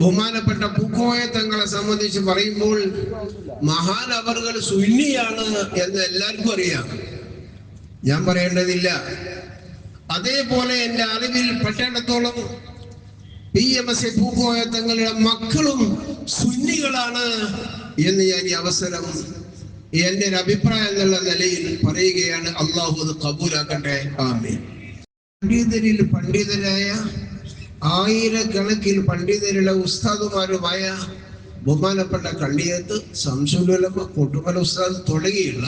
ബഹുമാനപ്പെട്ട പൂക്കോയ തങ്ങളെ സംബന്ധിച്ച് പറയുമ്പോൾ മഹാൻ അവർകൾ സുന്നിയാണ് എന്ന് എല്ലാവർക്കും അറിയാം. ഞാൻ പറയേണ്ടതില്ല. അതേപോലെ എന്റെ അറിവിൽ പെട്ടിടത്തോളം P M S A Pookoya തങ്ങളുടെ മക്കളും സുന്നികളാണ് എന്ന് ഞാൻ ഈ അവസരം എന്റെ ഒരു അഭിപ്രായം എന്നുള്ള നിലയിൽ പറയുകയാണ്. അള്ളാഹു അത് കബൂലാക്കട്ടെ. ആമീൻ. പണ്ഡിതരിൽ പണ്ഡിതരായ ആയിരക്കണക്കിൽ പണ്ഡിതരുടെ ഉസ്താദുമാരുമായ ബഹുമാനപ്പെട്ട കള്ളിയത്ത് സംശുലമ കൊട്ടുമല ഉസ്താദ് തുടങ്ങിയുള്ള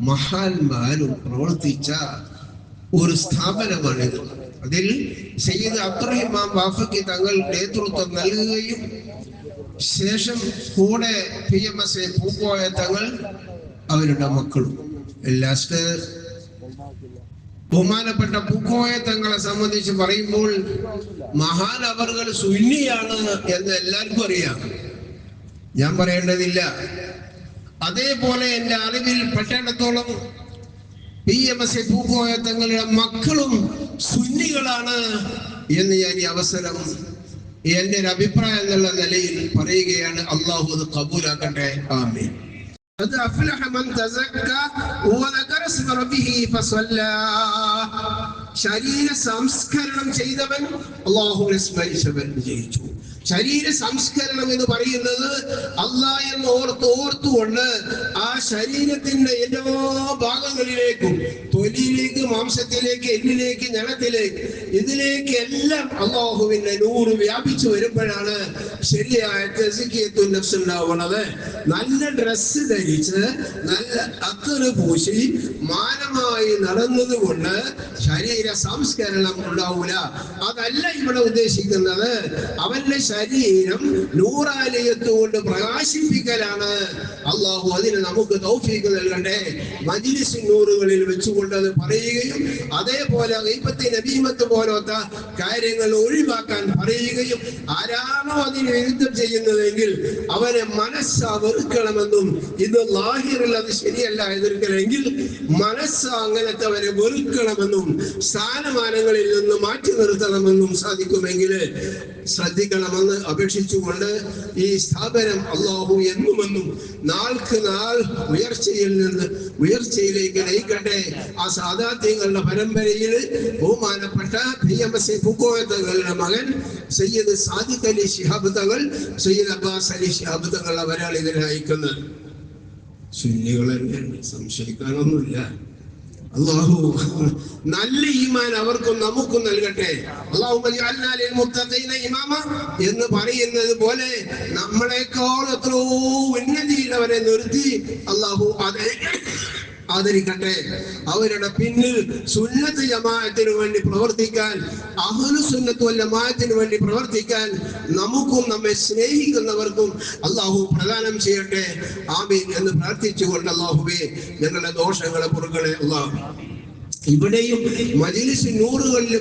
മഹാന്മാരും പ്രവർത്തിച്ച ഒരു സ്ഥാപനമാണിത്. അതിൽ സയ്യിദ് അബ്ദുറഹിമാം വാഫക്കി തങ്ങൾ നേതൃത്വം നൽകുകയും ശേഷം കൂടെ P M S A Pookoya Thangal അവരുടെ മക്കളും. ലാസ്റ്റ് ബഹുമാനപ്പെട്ട പൂക്കോയ തങ്ങളെ സംബന്ധിച്ച് പറയുമ്പോൾ മഹാൻ അവർകൾ സുന്നിയാണ് എന്ന് എല്ലാവർക്കും അറിയാം. ഞാൻ പറയേണ്ടതില്ല. അതേപോലെ എന്റെ അറിവിൽ പെട്ടിടത്തോളം P M S A Pookoya തങ്ങളുടെ മക്കളും സുന്നികളാണ് എന്ന് ഞാൻ ഈ അവസരം എന്റെ ഒരു അഭിപ്രായം എന്നുള്ള നിലയിൽ പറയുകയാണ്. അള്ളാഹു അത് കബൂലാക്കട്ടെ. ആമീൻ. قد أفلح من تزكى وذكر اسم ربه فصلى ശരീര സംസ്കരണം ചെയ്തവൻ അള്ളാഹുവിനെ സ്മരിച്ചവൻ വിജയിച്ചു ശരീര സംസ്കരണം എന്ന് പറയുന്നത് അള്ളാ എന്ന് ഓർത്ത് ഓർത്തുകൊണ്ട് ആ ശരീരത്തിന്റെ എല്ലാ ഭാഗങ്ങളിലേക്കും തൊലിയിലേക്ക് മാംസത്തിലേക്ക് എല്ലിലേക്ക് ഞണത്തിലേക്ക് ഇതിലേക്ക് എല്ലാം അള്ളാഹുവിന്റെ നൂറ് വ്യാപിച്ചു വരുമ്പോഴാണ് ശരിയായ ഉണ്ടാവുന്നത്. നല്ല ഡ്രസ്സ് ധരിച്ച് നല്ല അത്തറ് പൂശി മാനമായി നടന്നത് കൊണ്ട് ശരീര സംസ്കരണം ഉണ്ടാവൂല. അതല്ല ഇവിടെ ഉദ്ദേശിക്കുന്നത്. അവന്റെ ശരീരം നൂറാലയത്ത് കൊണ്ട് പ്രകാശിപ്പിക്കലാണ്. അള്ളാഹു അതിന് നമുക്ക് തൗഫീക്ക് നൽകണ്ടേ മജിലിസ് നൂറുകളിൽ വെച്ചുകൊണ്ട് അത് പറയുകയും അതേപോലെ ഗൈബത്തി നബീമത്ത് പോലത്തെ കാര്യങ്ങൾ ഒഴിവാക്കാൻ പറയുകയും ആരാണോ അതിന് വിരുദ്ധം ചെയ്യുന്നതെങ്കിൽ അവനെ മനസ്സാ വെറുക്കണമെന്നും ഇത് ലാഹിറിൽ അത് ശരിയല്ല എതിർക്കലെങ്കിൽ മനസ്സ് അങ്ങനത്തെ അവരെ വെറുക്കണമെന്നും സ്ഥാനമാനങ്ങളിൽ നിന്ന് മാറ്റി നിർത്തണമെന്നും സാധിക്കുമെങ്കിൽ ശ്രദ്ധിക്കണമെന്ന് അപേക്ഷിച്ചുകൊണ്ട് ഈ സ്ഥാപനം അള്ളാഹു എന്നുമെന്നും നാൾക്ക് നാൾ ഉയർച്ചയിൽ നിന്ന് ഉയർച്ചയിലേക്ക് നയിക്കട്ടെ. ആ സാധാത്യങ്ങളുടെ പരമ്പരയിൽ ബഹുമാനപ്പെട്ട പി എം എസ് എ തങ്ങളുടെ മകൻ സയ്യിദ് സാദിഖ് അലി ശിഹാബ് തങ്ങൾ സയ്യിദ് അബ്ബാസ് അലി ശിഹാബ് തങ്ങൾ ഇതിനെ അയക്കുന്നത് സുന്നികൾ സംശയിക്കാനൊന്നുമില്ല. അള്ളാഹു നല്ല ഈമാൻ അവർക്കും നമുക്കും നൽകട്ടെ. ഇമാമ എന്ന് പറയുന്നത് പോലെ നമ്മളെക്കാൾ എത്രയോ ഉന്നതിയിലവരെ നിർത്തി അള്ളാഹു അതെ ആദരിക്കട്ടെ. അവരുടെ പിന്നിൽ സുന്നത്ത് ജമാഅത്തിന് വേണ്ടി പ്രവർത്തിക്കാൻ അഹ്ലു സുന്നത്ത് ജമാഅത്തിന് വേണ്ടി പ്രവർത്തിക്കാൻ നമുക്കും നമ്മെ സ്നേഹിക്കുന്നവർക്കും അള്ളാഹു പ്രദാനം ചെയ്യട്ടെ. ആമീൻ എന്ന് പ്രാർത്ഥിച്ചുകൊണ്ട് അള്ളാഹുബേ ഞങ്ങളുടെ ദോഷങ്ങളെ പുറകളെ അള്ളാഹു ഇവിടെയും മജിലിസ് നൂറുകളിൽ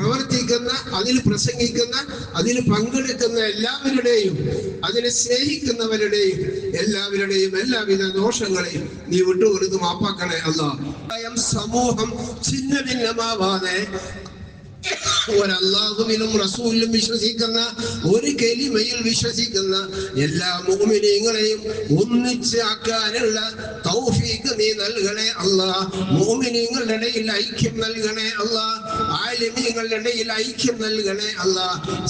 പ്രവർത്തിക്കുന്ന അതിൽ പ്രസംഗിക്കുന്ന അതിൽ പങ്കെടുക്കുന്ന എല്ലാവരുടെയും അതിനെ സ്നേഹിക്കുന്നവരുടെയും എല്ലാവരുടെയും എല്ലാവിധ ദോഷങ്ങളെയും നീ വിട്ടുകൊടുത്ത് മാപ്പാക്കണേ അല്ല സമൂഹം ഛിന്ന ഭിന്നമാവാതെ ഒരല്ലാഹുവിലും റസൂലിലും വിശ്വസിക്കുന്ന ഒരു കെലിമയിൽ വിശ്വസിക്കുന്ന എല്ലാ മോമിനിയങ്ങളെയും ഒന്നിച്ചാക്കാനുള്ള തൗഫീക്ക് നീ നൽകണേ അല്ല. മോമിനിയങ്ങളുടെ ഇടയിൽ ഐക്യം നൽകണേ അല്ല. ആലിമീങ്ങളുടെ ഇടയിൽ ഐക്യം നൽകണേ അല്ല.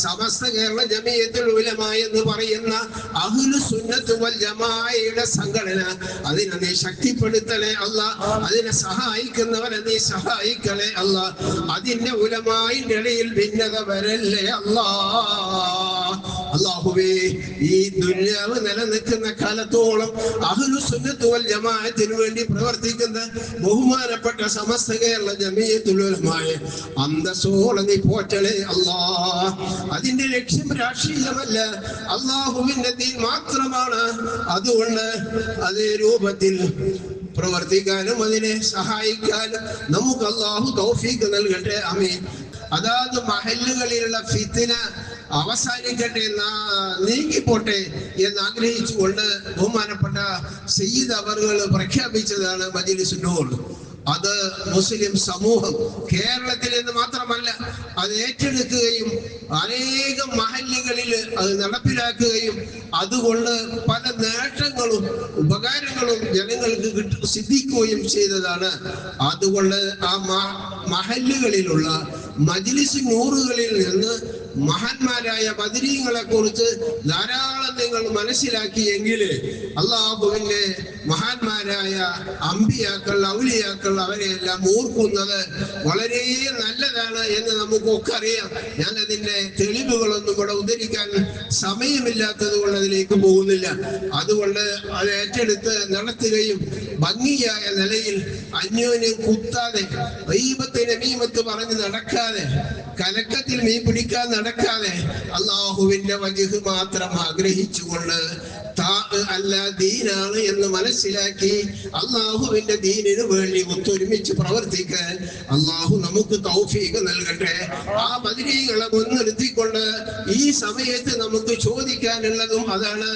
സമസ്ത കേരള ജമീയത്തിൽ ഉലമ എന്ന് പറയുന്ന അഹുലു സുന്നത്ത് വൽ ജമാഅയുടെ സംഘടന അതിനെ നീ ശക്തിപ്പെടുത്തണേ അല്ല. അതിനെ സഹായിക്കുന്നവരെ നീ സഹായിക്കണേ അല്ല. അതിന്റെ ഉലമായിന്റെ ഇടയിൽ ഭിന്നത വരല്ലേ അല്ലാ അള്ളാഹുവേ ഈ ദുന്യാവ് നിലനിൽക്കുന്ന കാലത്തോളം അഹ്ലു സുന്നത്ത് വൽ ജമാഅത്തിന് വേണ്ടി പ്രവർത്തിക്കുന്ന ബഹുമാനപ്പെട്ട സമസ്ത കേരള ജമീയത്തുലമായ അന്തസ്സോളം നീ പോറ്റളെ അല്ലാ അതിന്റെ ലക്ഷ്യം രാഷ്ട്രീയമല്ല അള്ളാഹുവിന്റെ ദീൻ മാത്രമാണ്. അതുകൊണ്ട് അതേ രൂപത്തിൽ പ്രവർത്തിക്കാനും അതിനെ സഹായിക്കാനും നമുക്ക് അള്ളാഹു തൗഫീക്ക് നൽകട്ടെ. അമീൻ അതാത് മഹല്ലുകളിലുള്ള ഫിത്തിന അവസാനിക്കട്ടെ നീങ്ങിപ്പോട്ടെ എന്ന് ആഗ്രഹിച്ചുകൊണ്ട് ബഹുമാനപ്പെട്ട സയ്യിദ് അവറുകൾ പ്രഖ്യാപിച്ചതാണ് മജിലിസ് നൂർ. അത് മുസ്ലിം സമൂഹം കേരളത്തിൽ എന്ന് മാത്രമല്ല അത് ഏറ്റെടുക്കുകയും അനേകം മഹല്ലുകളിൽ അത് നടപ്പിലാക്കുകയും അതുകൊണ്ട് പല നേട്ടങ്ങളും ഉപകാരങ്ങളും ജനങ്ങൾക്ക് കിട്ടു സിദ്ധിക്കുകയും ചെയ്തതാണ്. അതുകൊണ്ട് ആ മഹല്ലുകളിലുള്ള മജ്ലിസ് നൂറുകളിൽ നിന്ന് മഹാന്മാരായ ബദരീങ്ങളെ കുറിച്ച് ധാരാളം നിങ്ങൾ മനസ്സിലാക്കി എങ്കിൽ അള്ളാഹുവിന്റെ മഹാന്മാരായ അമ്പിയാക്കൾ ഔലിയാക്കൾ അവരെയെല്ലാം ഓർക്കുന്നത് വളരെ നല്ലതാണ് എന്ന് നമുക്കൊക്കെ അറിയാം. ഞാൻ അതിന്റെ തെളിവുകളൊന്നും ഇവിടെ ഉദ്ധരിക്കാൻ സമയമില്ലാത്തത് കൊണ്ട് അതിലേക്ക് പോകുന്നില്ല. അതുകൊണ്ട് അത് ഏറ്റെടുത്ത് നടത്തുകയും ഭംഗിയായ നിലയിൽ അന്യോന്യം കുത്താതെ ദൈവത്തിന് മീമത്ത് പറഞ്ഞ് നടക്കാതെ കലക്കത്തിൽ മീൻ പിടിക്കാൻ നടക്കാതെ അള്ളാഹുവിന്റെ വജുഹ് മാത്രം ആഗ്രഹിച്ചുകൊണ്ട് അല്ല ദീനാണ് എന്ന് മനസ്സിലാക്കി അള്ളാഹുവിന്റെ ദീനിനു വേണ്ടി ഒത്തൊരുമിച്ച് പ്രവർത്തിക്കാൻ അള്ളാഹു നമുക്ക് തൗഫീഖ് നൽകട്ടെ. ആ ബദരീകളെ മുൻനിർത്തിക്കൊണ്ട് ഈ സമയത്ത് നമുക്ക് ചോദിക്കാനുള്ളതും അതാണ്.